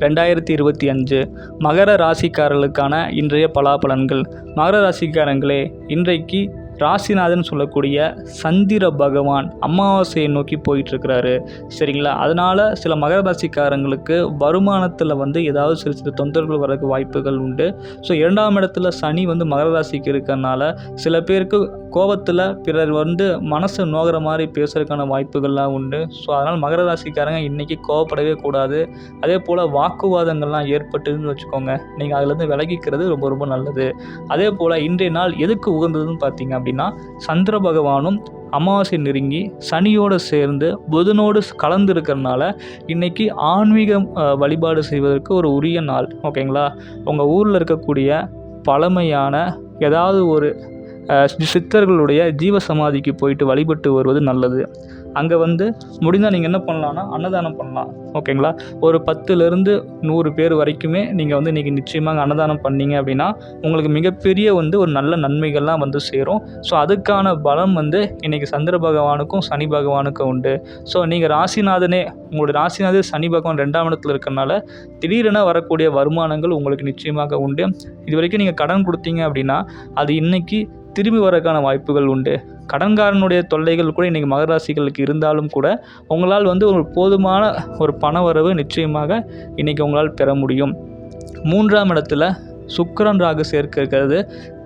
ரெண்டாயிரத்தி இருபத்தி அஞ்சு மகர ராசிக்காரர்களுக்கான இன்றைய பலாபலன்கள். மகர ராசிக்காரங்களே இன்றைக்கு ராசிநாதன் சொல்லக்கூடிய சந்திர பகவான் அமாவாசையை நோக்கி போயிட்டுருக்கிறாரு. சரிங்களா? அதனால் சில மகர ராசிக்காரங்களுக்கு வருமானத்தில் வந்து ஏதாவது சில சில தொந்தரவுகள் வரதுக்கு வாய்ப்புகள் உண்டு. ஸோ இரண்டாம் இடத்துல சனி வந்து மகர ராசிக்கு இருக்கிறனால சில பேருக்கு கோபத்தில் பிறர் வந்து மனசு நோகிற மாதிரி பேசுறதுக்கான வாய்ப்புகள்லாம் உண்டு. ஸோ அதனால் மகர ராசிக்காரங்க இன்றைக்கி கோவப்படவே கூடாது. அதே போல் வாக்குவாதங்கள்லாம் ஏற்பட்டுன்னு வச்சுக்கோங்க. நீங்கள் அதுலேருந்து விலகிக்கிறது ரொம்ப ரொம்ப நல்லது. அதே போல் இன்றைய நாள் எதுக்கு உகந்ததுன்னு பார்த்தீங்க அப்படின்னா சந்திர பகவானும் அமாவாசை நெருங்கி சனியோடு சேர்ந்து புதனோடு கலந்து இருக்கிறனால இன்றைக்கி ஆன்மீகம் வழிபாடு செய்வதற்கு ஒரு உரிய நாள். ஓகேங்களா? உங்கள் ஊரில் இருக்கக்கூடிய பழமையான ஏதாவது ஒரு சித்தர்களுடைய ஜீவ சமாதிக்கு போயிட்டு வழிபட்டு வருவது நல்லது. அங்கே வந்து முடிந்தால் நீங்கள் என்ன பண்ணலான்னா அன்னதானம் பண்ணலாம். ஓகேங்களா? ஒரு பத்துலேருந்து நூறு பேர் வரைக்குமே நீங்கள் வந்து இன்றைக்கி நிச்சயமாக அன்னதானம் பண்ணீங்க அப்படின்னா உங்களுக்கு மிகப்பெரிய வந்து ஒரு நல்ல நன்மைகள்லாம் வந்து சேரும். ஸோ அதுக்கான பலம் வந்து இன்றைக்கி சந்திர பகவானுக்கும் சனி பகவானுக்கும் உண்டு. ஸோ நீங்கள் ராசிநாதனே உங்களுடைய ராசிநாதர் சனி பகவான் ரெண்டாம் இடத்துல இருக்கிறனால திடீரென வரக்கூடிய வருமானங்கள் உங்களுக்கு நிச்சயமாக உண்டு. இது வரைக்கும் நீங்கள் கடன் கொடுத்தீங்க அப்படின்னா அது இன்னைக்கு திரும்பி வரக்கான வாய்ப்புகள் உண்டு. கடன்காரனுடைய தொல்லைகள் கூட இன்றைக்கி மகராசிகளுக்கு இருந்தாலும் கூட உங்களால் வந்து ஒரு போதுமான ஒரு பண வரவு நிச்சயமாக இன்றைக்கி உங்களால் பெற முடியும். மூன்றாம் இடத்துல சுக்கரன் ராகு சேர்க்க இருக்கிறது.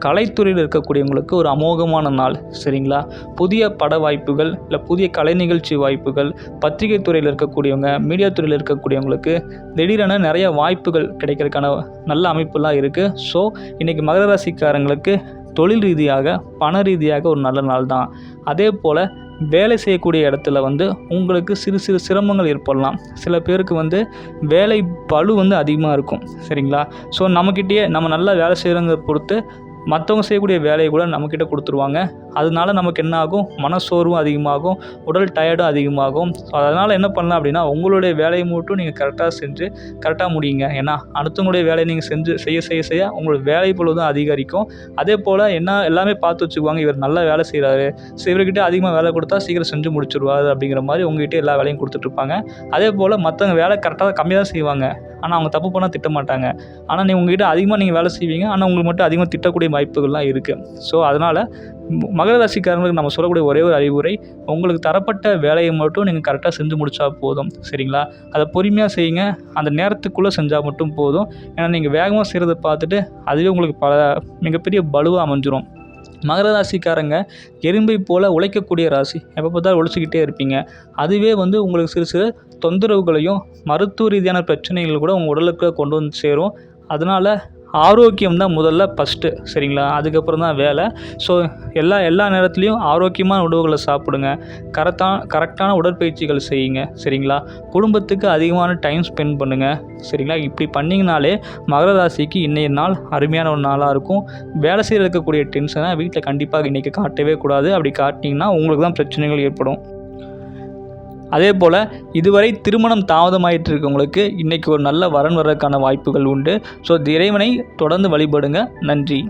கலைத்துறையில் இருக்கக்கூடியவங்களுக்கு ஒரு அமோகமான நாள் சரிங்களா? புதிய பட வாய்ப்புகள் இல்லை புதிய கலை நிகழ்ச்சி வாய்ப்புகள் பத்திரிகை துறையில் இருக்கக்கூடியவங்க மீடியா துறையில் இருக்கக்கூடியவங்களுக்கு திடீரென நிறைய வாய்ப்புகள் கிடைக்கிறதுக்கான நல்ல அமைப்புலாம் இருக்குது ஸோ இன்றைக்கி மகர ராசிக்காரங்களுக்கு தொழில் ரீதியாக பண ரீதியாக ஒரு நல்ல நாள் தான். அதே போல் வேலை செய்யக்கூடிய இடத்துல வந்து உங்களுக்கு சிறு சிறு சிரமங்கள் ஏற்படலாம். சில பேருக்கு வந்து வேலை பளு வந்து அதிகமாக இருக்கும். சரிங்களா? ஸோ நம்மக்கிட்டேயே நம்ம நல்லா வேலை செய்கிறோங்க பொறுத்து மற்றவங்க செய்யக்கூடிய வேலையை கூட நம்மக்கிட்ட கொடுத்துருவாங்க. அதனால நமக்கு என்ன ஆகும் மனசோர்வும் அதிகமாகும். உடல் டயர்டும் அதிகமாகும். ஸோ அதனால் என்ன பண்ணலாம் அப்படின்னா உங்களுடைய வேலையை மட்டும் நீங்கள் கரெக்டாக செஞ்சு கரெக்டாக முடியுங்க. ஏன்னா அடுத்தவங்களுடைய வேலையை நீங்கள் செஞ்சு செய்ய செய்ய செய்ய உங்களோட வேலை பொழுதும் அதிகரிக்கும். அதே போல் என்ன எல்லாமே பார்த்து வச்சுக்குவாங்க. இவர் நல்லா வேலை செய்கிறாரு ஸோ இவர்கிட்ட அதிகமாக வேலை கொடுத்தா சீக்கிரம் செஞ்சு முடிச்சிருவாரு அப்படிங்கிற மாதிரி உங்ககிட்ட எல்லா வேலையும் கொடுத்துட்ருப்பாங்க அதே போல் மற்றவங்க வேலை கரெக்டாக கம்மியாக தான் செய்வாங்க. ஆனால் அவங்க தப்பு பண்ணால் திட்ட மாட்டாங்க. ஆனால் நீ உங்ககிட்ட அதிகமாக நீங்கள் வேலை செய்வீங்க. ஆனால் உங்களுக்கு மட்டும் அதிகமாக திட்டக்கூடிய வாய்ப்புகள்லாம் இருக்குது ஸோ அதனால் மகர ராசிக்காரங்களுக்கு நம்ம சொல்லக்கூடிய ஒரே ஒரு அறிவுரை உங்களுக்கு தரப்பட்ட வேலையை மட்டும் நீங்கள் கரெக்டாக செஞ்சு முடிச்சா போதும் சரிங்களா? அதை பொறுமையாக செய்யுங்க. அந்த நேரத்துக்குள்ளே செஞ்சால் மட்டும் போதும். ஏன்னா நீங்கள் வேகமாக செய்கிறத பார்த்துட்டு அதுவே உங்களுக்கு பல மிகப்பெரிய பலுவாக அமைஞ்சிரும். மகர ராசிக்காரங்க எறும்பை போல் உழைக்கக்கூடிய ராசி. எப்போ பார்த்தாலும் உழைச்சிக்கிட்டே இருப்பீங்க. அதுவே வந்து உங்களுக்கு சிறு சிறு தொந்தரவுகளையும் மருத்துவ ரீதியான பிரச்சனைகள் கூட உங்கள் உடலுக்கு கொண்டு வந்து சேரும். அதனால் ஆரோக்கியம் தான் முதல்ல ஃபஸ்ட்டு சரிங்களா? அதுக்கப்புறம் தான் வேலை. ஸோ எல்லா எல்லா நேரத்துலையும் ஆரோக்கியமான உணவுகளை சாப்பிடுங்க. கரெக்டான கரெக்டான உடற்பயிற்சிகள் செய்யுங்க சரிங்களா? குடும்பத்துக்கு அதிகமான டைம் ஸ்பெண்ட் பண்ணுங்கள் சரிங்களா? இப்படி பண்ணிங்கனாலே மகர ராசிக்கு இன்றைய நாள் அருமையான ஒரு நாளாக இருக்கும். வேலை செய்ய இருக்கக்கூடிய டென்ஷனை வீட்டில் கண்டிப்பாக இன்றைக்கி காட்டவே கூடாது. அப்படி காட்டினீங்கன்னா உங்களுக்கு தான் பிரச்சனைகள் ஏற்படும். அதே போல் இதுவரை திருமணம் தாமதமாயிட்டு இருக்கவங்களுக்கு இன்றைக்கி ஒரு நல்ல வரன் வர்றதுக்கான வாய்ப்புகள் உண்டு. ஸோ இறைவனை தொடர்ந்து வழிபடுங்க. நன்றி.